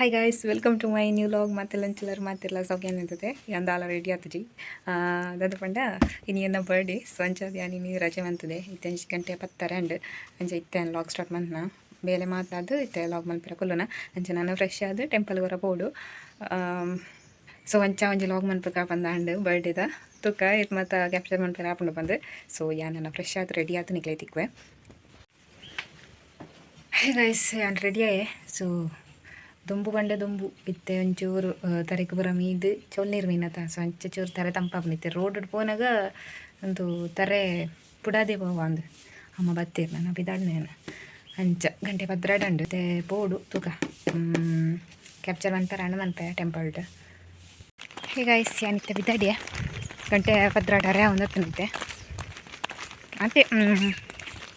Hi guys welcome to my new vlog ಮತ್ತೆ ಲಂಚಲರ್ ಮಾತಿಲ್ಲ ಸೌಖ್ಯ ನಿಂತದೆ ಅಂದಾಲ ರೆಡಿ ಆತಜಿ ದಾದ ಪಂಡ ಇನಿ ಎನ್ನ ಬರ್ಡೇ ಯಾನಿ ರಜೆ ಬಂತದೆ. ಇತ್ತಂಜು ಗಂಟೆ ಪತ್ತರ ಅಂಡ್ ಅಂಜೆ ಇತ್ತೆ ಲಾಗ್ ಸ್ಟಾರ್ಟ್ ಮಂತ್ನ. ಬೇಲೆ ಮಾತಾದು ಇತ್ತೆ ಲಾಗ್ ಮಲ್ಪಿರ ಕೊಲ್ಲೋಣ ಅಂಚೆ ನಾನು ಫ್ರೆಶ್ ಆದ ಟೆಂಪಲ್ ಹೊರ ಪೋಡು ಸೊ ಅಂಚ ಒಂಜಿ ಲಾಗ್ ಮನ್ಪಕ ಬಂದ ಅಂಡ್ ಬರ್ಡೇದ ತುಕ್ಕ ಇದು ಮತ್ತು ಕ್ಯಾಪ್ಚರ್ ಮನ್ಪರ ಹಾಕೊಂಡು ಬಂದು. ಸೊ ಯಾ ಫ್ರೆಶ್ ಆದ ರೆಡಿ ಆಯ್ತು ನಿಕ್ಲೈತಿಕ್ವೆ. ಹೇ ಅಂಡ್ ರೆಡಿ ಆಯೆ? ಸೊ ದುಂಬು ಬಂಡೆ ದುಂಬು ಇತ್ತೆ ಒಂಚೂರು ತರೆಕ್ ಬರ ಮೀದು ಚೊಲ್ನೀರು ಮೀನತ ಸೊ ಅಂಚ ಚೂರು ತರೆ ತಂಪಾಪನಿತ್ತೆ ರೋಡ್ ಪೋನಾಗ ಒಂದು ತರೆ ಪುಡಾದೆ ಪೋವ ಅಂದ್ರೆ ಅಮ್ಮ ಬತ್ತೀರು ನಾನು ಬಿದಾಡ್ನೇನು ಅಂಚ ಗಂಟೆ ಪದ್ರಾಡಂಡು ಮತ್ತೆ ಬೋಡು ತೂಕ ಕ್ಯಾಪ್ಚರ್ ಅಂತಾರೆ ಅಣ್ಣ ಮನ್ಪೆ ಟೆಂಪಲ್ಡ್ ಹೀಗಾಯ್ಸ್ ಯಾನಿತ್ತೆ ಬಿದ್ದಾಡಿಯ ಗಂಟೆ ಪದ್ರಾಡರೆ ಒಂದತ್ತನಿತ್ತೆ ಅದೇ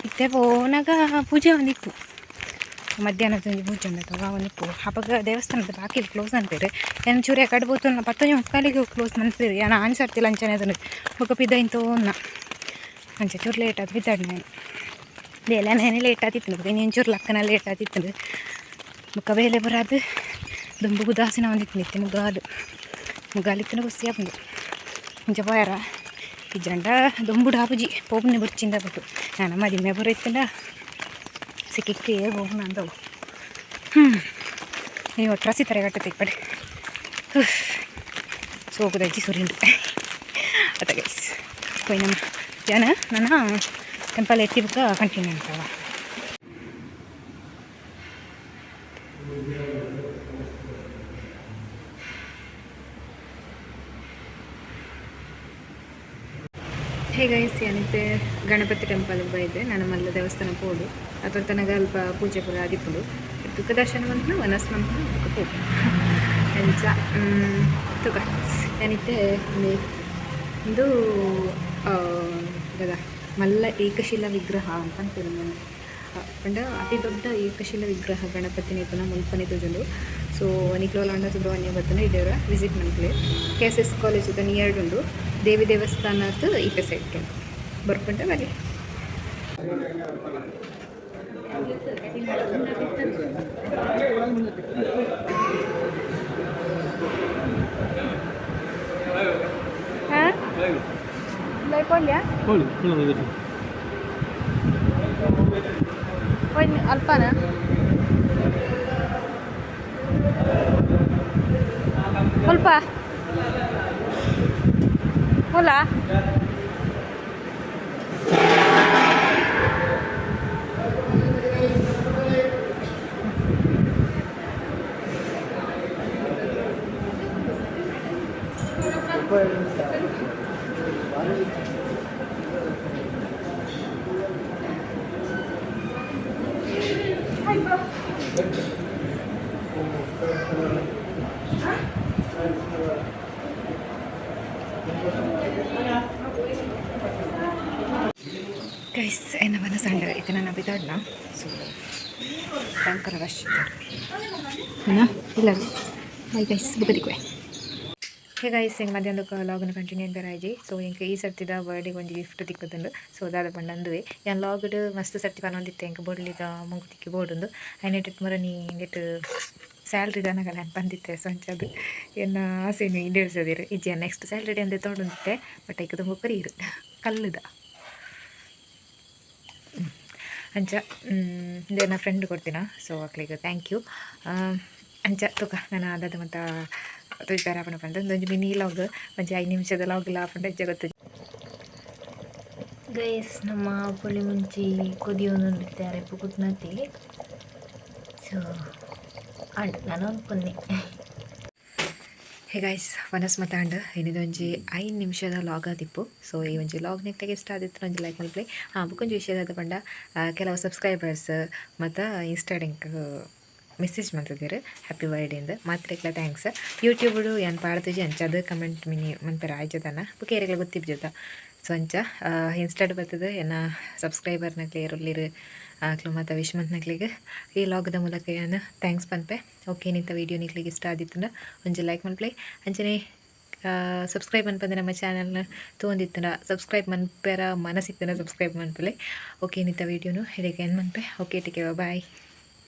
ಇತ್ತೆ ಪೋನಾಗ ಪೂಜೆ ಒಂದಿತ್ತು ಮಧ್ಯಾಹ್ನದ ಒಂಜಿ ಬೂಜೊಂದತ ಅವನಿಪ್ಪು ಅವಾಗ ದೇವಸ್ಥಾನದ ಬಾಕಿ ಕ್ಲೋಸ್ ಅಂತೀರಿ ಏನು ಚೂರಿ ಕಡ್ಬೋದು ನಾ ಪತ್ತೊಂಜಿ ಮುಕ್ಕಾಲಿಗೆ ಕ್ಲೋಸ್ ಮನ್ಸಿರಿ ನಾನು ಆನ್ಸರ್ತಿಲ್ಲ ಅಂಚನೆ ಅದನ್ನು ಬೊಕ್ಕ ಪಿದ್ದ ಇಂತು ನಾ ಅಂಚೆ ಚೂರು ಲೇಟ್ ಆದ ಬಿದ್ದಾಡಿ ನಾನು ಬೇಲೆ ನೇನೆ ಲೇಟ್ ಆತಿತ್ತು ಬುಕ್ಕ ಇನ್ನೇನು ಚೂರು ಲಕ್ಕನ ಲೇಟ್ ಆತಿತ್ತು ಬುಕ್ಕ ಬೇಲೆ ಬರೋದು, ದುಂಬು ಗುದಾಸಿನ ಒಂದಿತ್ತು ನಿತ್ಯ ಮುಗಾಲು. ಮುಗಾಲಿತ್ತಿನ ಖುಷಿ ಬಂದು ಮುಂಚೆ ಬಾಯಾರ ಈ ಜಂಡ ದುಂಬು ಡಾಬುಜಿ. ಪೋಪನೆ ಬುರ್ಚಿಂದ ಬಿಟ್ಟು. ನಾನು ಮದಿ ಮೇ ಸಿಕ್ಕಿಕ್ಕೆ ಹೋಗೋಣ ಅಂದವು ಹ್ಞೂ ನೀವು ಒಟ್ಟು ತರಗಟ್ಟೆ ಕಡೆ. ಸೋಗುದಜ್ಜಿ ಸುರಿಂಡು ಅದ ಗೈಸ್ ಹೋಯ್ ನಮ್ಮ ಜನ ನಾನು ಟೆಂಪಲ್ ಎತ್ತಿ ಬುಕ್ಕ ಕಂಟಿನ್ಯೂ ಅಂತವ ಹೇಗೈಸ್ ಯನಿತೆ ಗಣಪತಿ ಟೆಂಪಲ್ ಬೈದೆ ನಾನು ಮಲ್ಲ ದೇವಸ್ಥಾನ ಪೋಡು ಅದ್ರ ತನಕ ಅಲ್ಪ ಪೂಜೆ ಪೂರ ಆದಿಪ್ಪುಡು ತುಕ ದರ್ಶನ ಬಂತು ವನಸ್ ಬಂತು ತುಕ ಪೋಡು ಎಂಚ ತುಕ ಏನಿತ್ತೆ ಇದು ಗದ ಮಲ್ಲ ಏಕಶಿಲ ವಿಗ್ರಹ ಅಂತ ಅಂತೀವಿ ನಾನು ಪಂಡ ಅತಿ ದೊಡ್ಡ ಏಕಶಿಲಾ ವಿಗ್ರಹ ಗಣಪತಿನ ಇಪ್ಪನ ಮುಲ್ಪನೆ ತೋಜಲು ಸೊ ನಿಕ್ಲೋಲಾಂಡ ಸುಬ್ರಹ್ಮಣ್ಯ ಬರ್ತಾನೆ ಇದೇವರ ವಿಸಿಟ್ ಮನ್ಕ್ಲೆ ಕೆ ಎಸ್ ಎಸ್ ಕಾಲೇಜ್ ನಿಯರ್ಡ್ ಉಂಡು. ದೇವಿ ದೇವಸ್ಥಾನದ ಈಪೆ ಸೈಟ್ ಉಂಟು. ಬರ್ಕೊಂಡ ಬರಲಿ ಹಾಂ? ಲೈಪೊಲ್ಯಾ ಒಂದು ಅಲ್ಪನಾ ಸ್ವಲ್ಪ ಗೈಸ್ ಎನ್ನ ಬಂದ ಸಂಡೆ ಐತೆ ನಾನು ಬಿದ್ದಾಡ್ನ ಸೊ ಭಯಂಕರ ರಶ್ ಇದ್ದಾನೆ ಇಲ್ಲ ಬೈ ಗೈಸ್ ಬುಗದಿಕ್ವೆ ಹೇ ಗೈಸ್ ಹಿಂಗೆ ಮಧ್ಯಾಹ್ನಕ್ಕೆ ಲಾಗ್ನ ಕಂಟಿನ್ಯೂ ಬೇರೆ ಆಯ್ಜಿ ಸೊ ಹಿಂಗೆ ಈ ಸರ್ತಿದ ಬರ್ಡಿಗೆ ಒಂದು ಗಿಫ್ಟ್ ತಿಕ್ಕೋದಂಡು ಸೊ ದಾದ ಯನ್ ಯಾನ್ ಲಾಗ್ಡ್ ಮಸ್ತ್ ಸರ್ತಿ ಪನೊಂದಿತ್ತೆ ಹಿಂಗೆ ಬೋಡ್ಲಿದ ಮುಂಗು ತಿಕ್ಕಿ ಬೋಡುಂದು ಐನೆಟ್ ಮರ ನೀ ಹಿಂಗೆಟ್ ಸ್ಯಾಲ್ರಿ ದನಗಳ ಬಂದಿತ್ತೆ ಸಂಚದು ಎನ್ನ ಆಸೆನು ಈಡೇರಿಸೋದಿರು ಇಜ್ಜಿ ನೆಕ್ಸ್ಟ್ ಸ್ಯಾಲ್ರಿ ಅಂದೆ ತೊಗೊಂಡಿತ್ತೆ ಬಟ್ ಈಗ ತುಂಬ ಕರೀರು ಕಲ್ಲುದ ಅಂಚ ಇದೆ ನನ್ನ ಫ್ರೆಂಡ್ ಕೊಡ್ತೀನ? ಸೊ ಅಕ್ಲಿಗೆ ಥ್ಯಾಂಕ್ ಯು ಅಂಚ, ತುಕ, ನಾನು ಅದಾದ ಮತ್ತು ತುಯ್ತಾರೆ ಆಪಣ ಪಂಡ ಒಂದು ಮಿನಿ ಲಾಗ್ ಒಂಜಿ ಐದು ನಿಮಿಷದ ಲಾಗ್ ಇಲ್ಲ ಇಜ್ಜ ಜಗತ್ತು ಗೈಸ್ ನಮ್ಮ ಪುಳಿ ಮುಂಚಿ ಕುದಿಯೋನು ಇರ್ತಾರೆ ಪುಕುತ್ನತಿ ಸೊ ಅಂಡ್ ನಾನು ಅನ್ಕೊಂಡೆ ಹೇ ಗೈಸ್ ವನಸ್ ಮಾತಾಂಡ್ ಇನ್ನಿದೊಂಜಿ ಐದು ನಿಮಿಷದ ಲಾಗ್ ಆದಿಪ್ಪು ಸೊ ಈ ಒಂಜಿ ಲಾಗ್ ನೆಕ್ಟಾಗಿ ಇಷ್ಟ ಆದಿತ್ತು, ಒಂಜಿ ಲೈಕ್ ಮಲ್ಪ್ಲೆ ಹಾಂ ಬುಕ್ಕೊಂಜಿ ವಿಷಯದ ಪಂಡ ಕೆಲವು ಸಬ್ಸ್ಕ್ರೈಬರ್ಸ್ ಮತ್ತು ಇನ್ಸ್ಟಾಡಿಂಗ್ ಮೆಸೇಜ್ ಮಾಡ್ತಿದ್ದೀರಿ. ಹ್ಯಾಪಿ ಬರ್ಡೇಂದು ಮಾತ್ರ ಥ್ಯಾಂಕ್ಸ್ ಯೂಟ್ಯೂಬ್ಡು ಏನು ಪಾಡ್ತಿಜಿ ಅಂಚದು ಕಮೆಂಟ್ ಮಿನಿ ಮಂತರ ಆಯ್ಜದನ ಬುಕ್ ಏರಿಗೆಲ್ಲ ಜೊತೆ ಸೊ ಅಂಚ ಇನ್ಸ್ಟಾಡ್ ಬರ್ತದೆ. ಏನ ಸಬ್ಸ್ಕ್ರೈಬರ್ನಾಗ್ಲಿ ಇರಲಿರು ಆಗ್ಲು ಮತ್ತು ವಿಶ್ಮಂತ್ನಕ್ಲಿಗೆ ಈ ಲಾಗದ ಮೂಲಕ ಏನು ಥ್ಯಾಂಕ್ಸ್ ಪನ್ಪೆ ಓಕೆ ನಿಂತ ವೀಡಿಯೋ ನಿಕ್ಲಿಗೆ ಇಷ್ಟ ಆದಿತ್ತು ಒಂಜಿ ಲೈಕ್ ಮನ್ಪ್ಲೆ ಅಂಚನೆ ಸಬ್ಸ್ಕ್ರೈಬ್ ಅನ್ಪಂದ್ರೆ ನಮ್ಮ ಚಾನಲ್ನ ತೊಗೊಂಡಿತ್ತನ ಸಬ್ಸ್ಕ್ರೈಬ್ ಮನ್ಪೆರ ಮನಸ್ಸಿತ್ತನ ಸಬ್ಸ್ಕ್ರೈಬ್ ಮನ್ಪಲೆ ಓಕೆ ನಿಂತ ವೀಡಿಯೋನು ಹೇಳಿಕೆ ಏನು ಮನ್ಪೆ ಓಕೆ ಟಿಕೆ ಬಾಯ್